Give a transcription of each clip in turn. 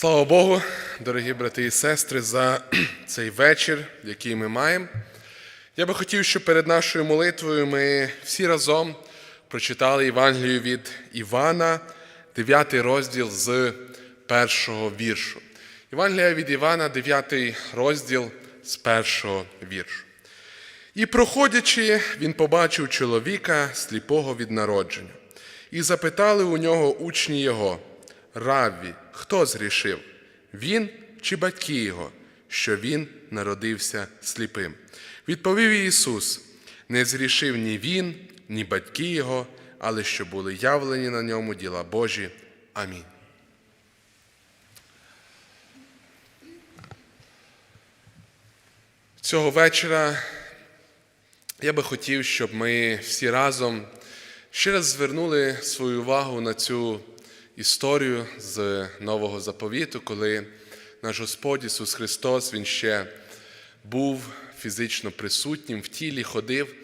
Слава Богу, дорогі брати і сестри, за цей вечір, який ми маємо. Я би хотів, щоб перед нашою молитвою ми всі разом прочитали Євангелію від Івана, 9 розділ з першого віршу. Євангелія від Івана, 9 розділ з першого віршу. І, проходячи, він побачив чоловіка сліпого від народження, і запитали у нього учні його, Равві, хто зрішив? Він чи батьки його, що він народився сліпим? Відповів Ісус: не зрішив ні він, ні батьки його, але що були явлені на ньому діла Божі. Амінь. Цього вечора я би хотів, щоб ми всі разом ще раз звернули свою увагу на цю історію з Нового заповіту, коли наш Господь Ісус Христос Він ще був фізично присутнім в тілі, ходив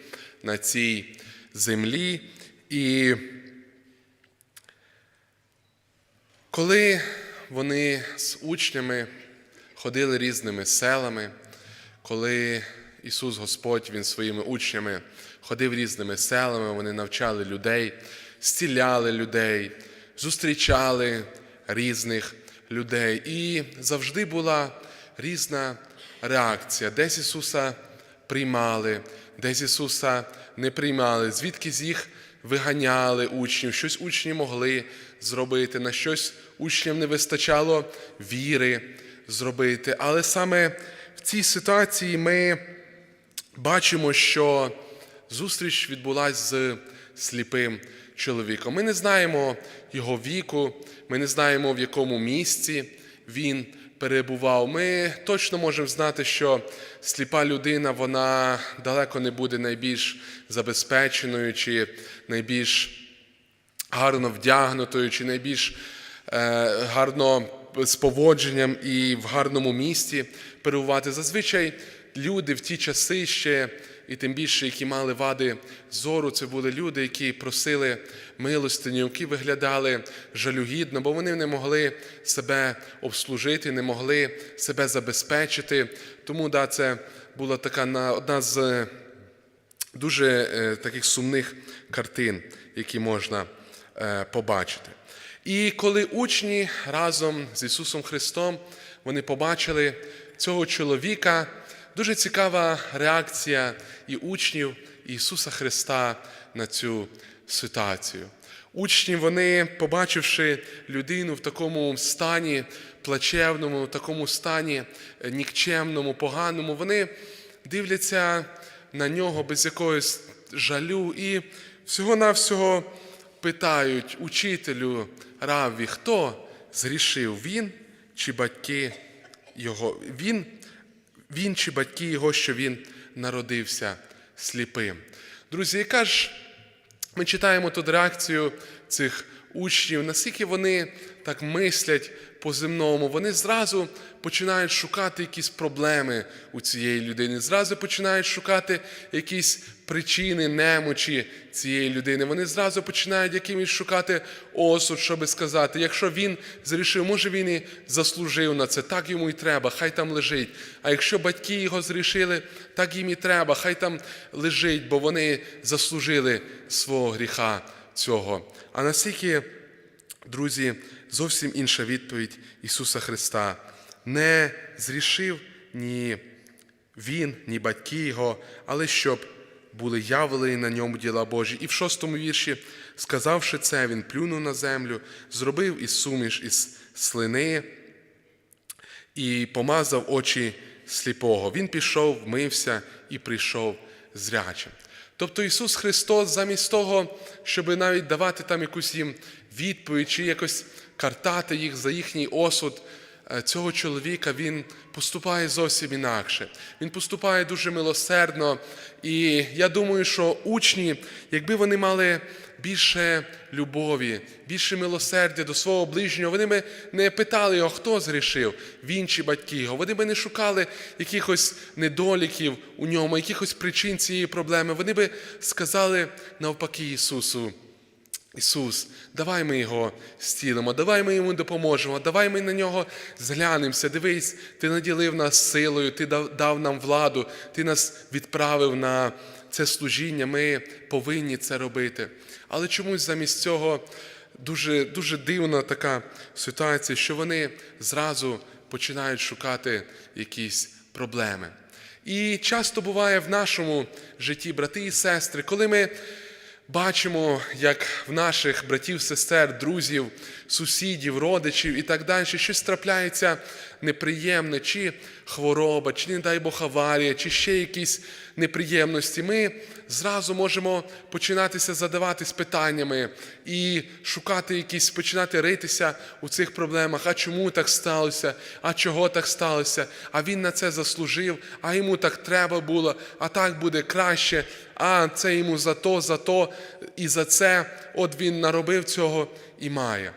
на цій землі. І коли вони з учнями ходили різними селами, коли Ісус Господь Він своїми учнями ходив різними селами, вони навчали людей, зціляли людей, зустрічали різних людей. І завжди була різна реакція. Десь Ісуса приймали, десь Ісуса не приймали, звідки з їх виганяли учнів, щось учні могли зробити, на щось учням не вистачало віри зробити. Але саме в цій ситуації ми бачимо, що зустріч відбулася з сліпим чоловіком. Ми не знаємо його віку, ми не знаємо, в якому місці він перебував. Ми точно можемо знати, що сліпа людина вона далеко не буде найбільш забезпеченою чи найбільш гарно вдягнутою, чи найбільш е, гарно з поводженням і в гарному місті перебувати. Зазвичай люди в ті часи ще, і тим більше, які мали вади зору, це були люди, які просили милостиню, які виглядали жалюгідно, бо вони не могли себе обслужити, не могли себе забезпечити. Тому да, це була така одна з дуже е, таких сумних картин, які можна е, побачити. І коли учні разом з Ісусом Христом вони побачили цього чоловіка, дуже цікава реакція і учнів Ісуса Христа на цю ситуацію. Учні, вони, побачивши людину в такому стані плачевному, в такому стані е, нікчемному, поганому, вони дивляться на нього без якогось жалю і всього-навсього питають учителю Равві, хто зрішив, він чи батьки його? Він, він чи батьки його, що він народився сліпим. Друзі, яка ж ми читаємо тут реакцію цих учнів, наскільки вони так мислять по-земному, вони зразу починають шукати якісь проблеми у цієї людини, зразу починають шукати якісь причини немочі цієї людини. Вони зразу починають якимось шукати осуд, щоби сказати, якщо він зрішив, може він і заслужив на це, так йому і треба, хай там лежить. А якщо батьки його зрішили, так їм і треба, хай там лежить, бо вони заслужили свого гріха цього. А наскільки, друзі, зовсім інша відповідь Ісуса Христа. Не зрішив ні він, ні батьки його, але щоб були явлені на ньому діла Божі. І в шостому вірші, сказавши це, він плюнув на землю, зробив із суміш із слини і помазав очі сліпого. Він пішов, вмився і прийшов зрячим. Тобто Ісус Христос, замість того, щоб навіть давати там якусь їм відповідь чи якось картати їх за їхній осуд, цього чоловіка він поступає зовсім інакше. Він поступає дуже милосердно. І я думаю, що учні, якби вони мали більше любові, більше милосердя до свого ближнього, вони би не питали його, хто зрішив, він чи батьки його. Вони би не шукали якихось недоліків у ньому, якихось причин цієї проблеми. Вони би сказали навпаки Ісусу. Ісус, давай ми його стілимо, давай ми йому допоможемо, давай ми на нього зглянемося. Дивись, ти наділив нас силою, ти дав, нам владу, ти нас відправив на це служіння. Ми повинні це робити. Але чомусь замість цього дуже, дуже дивна така ситуація, що вони зразу починають шукати якісь проблеми. І часто буває в нашому житті, брати і сестри, коли ми бачимо, як в наших братів, сестер, друзів, сусідів, родичів і так далі, щось трапляється неприємне, чи хвороба, чи, не дай Бог, аварія, чи ще якісь неприємності, ми зразу можемо починатися задаватись питаннями і шукати якісь, починати ритися у цих проблемах. А чому так сталося? А чого так сталося? А він на це заслужив, а йому так треба було, а так буде краще, а це йому за то, за то і за це. От він наробив цього і має.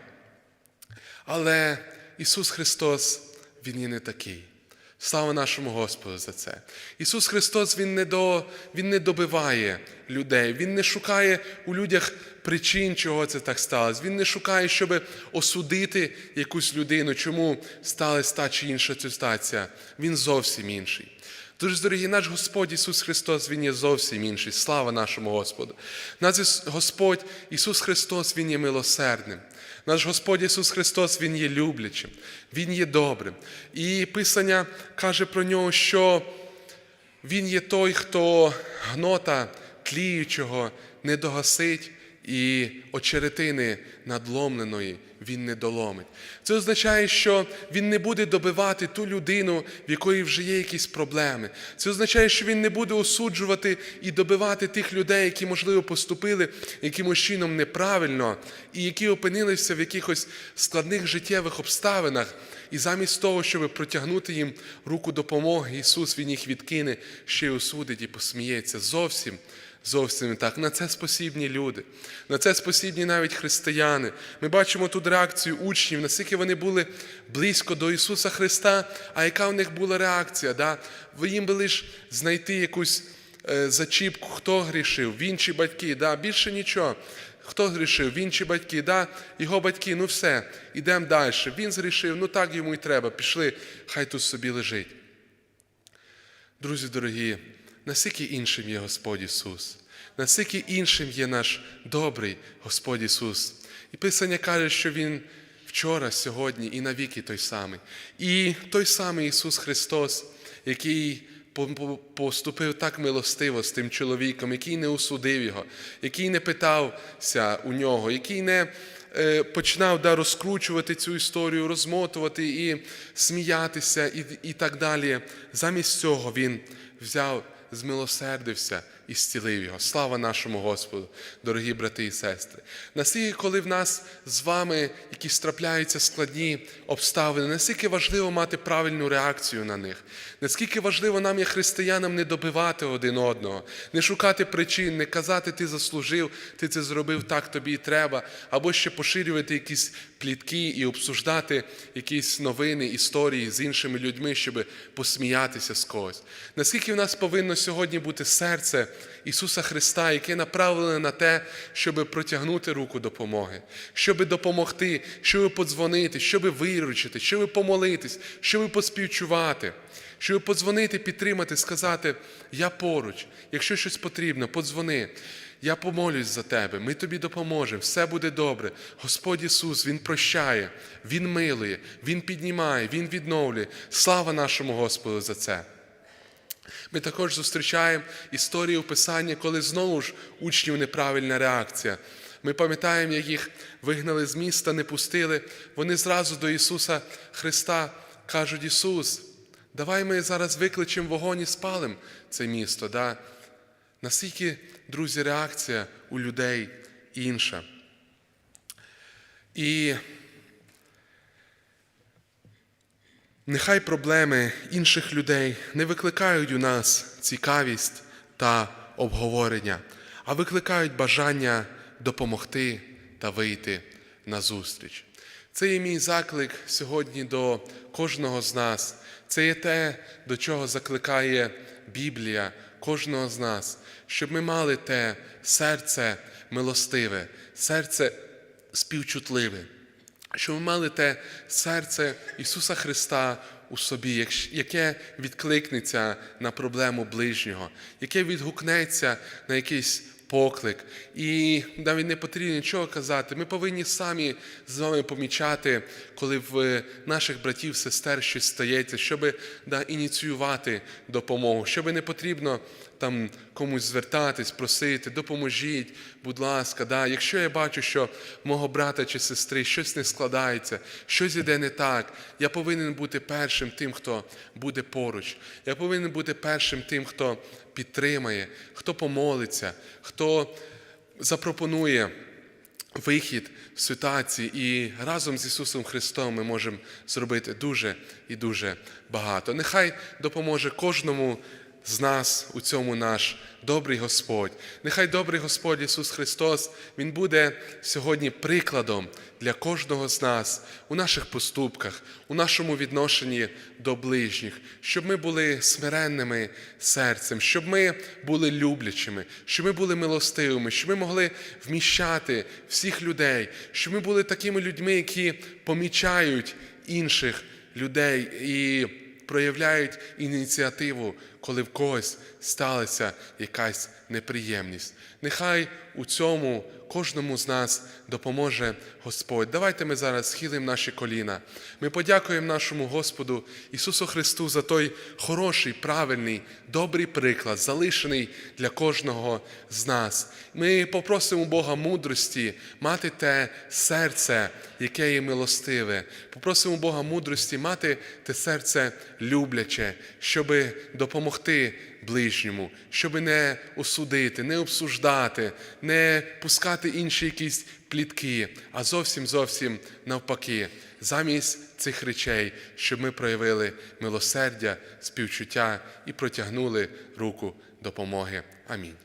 Але Ісус Христос, Він і не такий. Слава нашому Господу за це. Ісус Христос Він не до, Він не добиває людей, Він не шукає у людях причин, чого це так сталося. Він не шукає, щоб осудити якусь людину, чому сталася та чи інша ситуація. Він зовсім інший. Дуже, дорогі, наш Господь Ісус Христос, Він є зовсім інший. Слава нашому Господу. Наш Господь Ісус Христос, Він є милосердним. Наш Господь Ісус Христос, Він є люблячим, Він є добрим. І Писання каже про нього, що Він є той, хто гнота тліючого не догасить, і очеретини надломленої він не доломить. Це означає, що він не буде добивати ту людину, в якої вже є якісь проблеми. Це означає, що він не буде осуджувати і добивати тих людей, які, можливо, поступили якимось чином неправильно, і які опинилися в якихось складних життєвих обставинах. І замість того, щоб протягнути їм руку допомоги, Ісус Він їх відкине, ще й осудить і посміється. Зовсім Зовсім не так. На це спосібні люди, на це спосібні навіть християни. Ми бачимо тут реакцію учнів, наскільки вони були близько до Ісуса Христа, а яка в них була реакція? Да? Їм би лише знайти якусь е, зачіпку, хто грішив, він чи батьки, да? більше нічого. Хто грішив? Він чи батьки, да? його батьки, ну все, ідемо далі. Він згрішив, ну так йому і треба. Пішли, хай тут собі лежить. Друзі дорогі, наскільки іншим є Господь Ісус, наскільки іншим є наш добрий Господь Ісус. І Писання каже, що Він вчора, сьогодні і навіки той самий. І той самий Ісус Христос, який поступив так милостиво з тим чоловіком, який не осудив його, який не питався у нього, який не е, починав да, розкручувати цю історію, розмотувати і сміятися, і, і так далі. Замість цього Він взяв змилосердився і зцілив його. Слава нашому Господу, дорогі брати і сестри. Наскільки, коли в нас з вами якісь трапляються складні обставини, наскільки важливо мати правильну реакцію на них, наскільки важливо нам, як християнам, не добивати один одного, не шукати причин, не казати, ти заслужив, ти це зробив, так тобі і треба, або ще поширювати якісь плітки і обсуждати якісь новини, історії з іншими людьми, щоб посміятися з когось. Наскільки в нас повинно сьогодні бути серце Ісуса Христа, яке направлене на те, щоб протягнути руку допомоги, щоб допомогти, щоб подзвонити, щоб виручити, щоб помолитись, щоб поспівчувати. Щоб подзвонити, підтримати, сказати, я поруч, якщо щось потрібно, подзвони. Я помолюсь за тебе, ми тобі допоможемо, все буде добре. Господь Ісус, Він прощає, Він милує, Він піднімає, Він відновлює. Слава нашому Господу за це. Ми також зустрічаємо історію Писання, коли знову ж учнів неправильна реакція. Ми пам'ятаємо, як їх вигнали з міста, не пустили. Вони зразу до Ісуса Христа кажуть: Ісус, давай ми зараз викличемо вогонь і спалимо це місто. Да? Наскільки, друзі, реакція у людей інша. І нехай проблеми інших людей не викликають у нас цікавість та обговорення, а викликають бажання допомогти та вийти на зустріч. Це є мій заклик сьогодні до кожного з нас. Це є те, до чого закликає Біблія кожного з нас, щоб ми мали те серце милостиве, серце співчутливе, щоб ми мали те серце Ісуса Христа у собі, яке відкликнеться на проблему ближнього, яке відгукнеться на якийсь поклик. І навіть не потрібно нічого казати. Ми повинні самі з вами помічати, коли в наших братів, сестер щось стається, щоб да, ініціювати допомогу, щоб не потрібно там комусь звертатись, просити, допоможіть, будь ласка. Да. Якщо я бачу, що мого брата чи сестри щось не складається, щось іде не так, я повинен бути першим тим, хто буде поруч. Я повинен бути першим тим, хто підтримає, хто помолиться, хто запропонує вихід в ситуації, і разом з Ісусом Христом ми можемо зробити дуже і дуже багато. Нехай допоможе кожному з нас у цьому наш добрий Господь. Нехай добрий Господь Ісус Христос, Він буде сьогодні прикладом для кожного з нас у наших поступках, у нашому відношенні до ближніх, щоб ми були смиренними серцем, щоб ми були люблячими, щоб ми були милостивими, щоб ми могли вміщати всіх людей, щоб ми були такими людьми, які помічають інших людей і проявляють ініціативу, коли в когось сталася якась неприємність. Нехай у цьому кожному з нас допоможе Господь. Давайте ми зараз схилимо наші коліна. Ми подякуємо нашому Господу Ісусу Христу за той хороший, правильний, добрий приклад, залишений для кожного з нас. Ми попросимо Бога мудрості мати те серце, яке є милостиве. Попросимо Бога мудрості мати те серце любляче, щоб допомогти ближньому, щоб не осудити, не обсуждати, не пускати інші якісь плітки, а зовсім зовсім навпаки, замість цих речей, щоб ми проявили милосердя, співчуття і протягнули руку допомоги. Амінь.